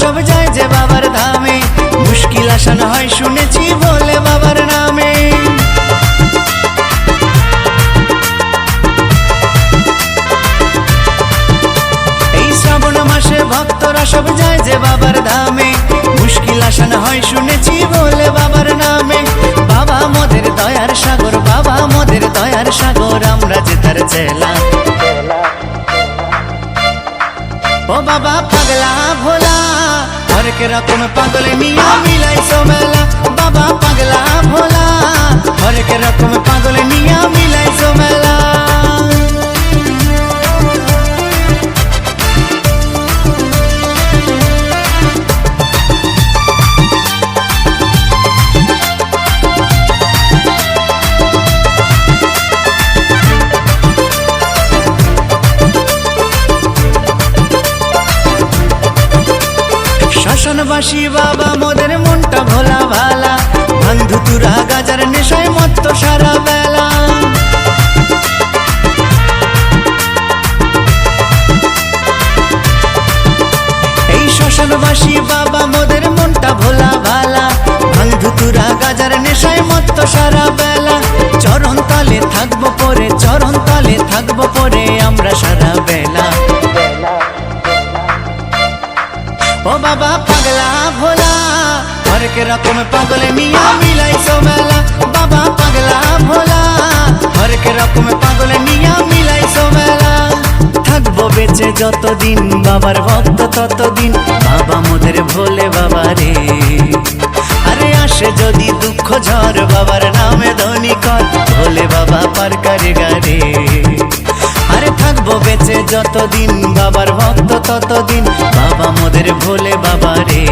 সব যায় যে বাবার ধামে। মুশকিল আসান হয় শুনেছি বলে বাবার নামে। এই শ্রাবণ মাসে ভক্তরা সব যায় যে বাবার ধামে। মুশকিল আসান হয় শুনেছি বলে বাবার নামে। বাবা মোদের দয়ার সাগর, বাবা মোদের দয়ার সাগর, আমরা যে তার চেলা। ও বাবা, পাগলা ভোলা হরেক রকম পাগল মিয়া মিলাইছো মেলা বাবা, পাগলা ভোলা হরেক রকম শ্মশানবাসী বাবা, মোদের মনটা ভোলা ভালা। বন্ধু তুরা গাজার নেশায় মত্ত সারা বেলা। এই শ্মশানবাসী বাবা, মোদের মনটা ভোলা ভালা। বন্ধু তুরা গাজার নেশায় সারা বেলা। চরণ তলে থাকব পরে, চরণ তলে থাকব পরে। ও বাবা, পাগলা ভোলা হরেক রকম পাগল মিয়া মিলাইছো মেলা। বাবা, পাগলা ভোলা হরেক রকম পাগল মিয়া মিলাইছো মেলা। থাকব বেঁচে যতদিন, বাবার ভক্ত ততদিন। বাবা মোদের ভোলে বাবা রে। রে যতদিন, বাবার ভক্ত ততদিন। বাবা মোদের ভোলে বাবা রে।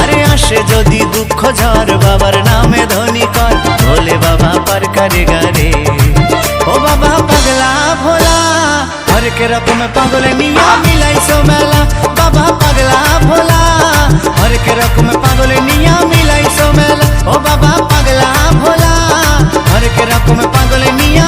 আরে আসে যদি দুঃখ ঝড়, বাবার নামে ধনী কর। ভোলে বাবা পার কারে গারে ও বাবা পাগলা ভোলা, হরকে রকম পাগল নিয়া মিলাইছো মেলা। বাবা পাগলা ভোলা, হরকে রকম পাগল নিয়া মিলাইছো মেলা। ও বাবা পাগলা ভোলা, হরকে রকম পাগল নিয়া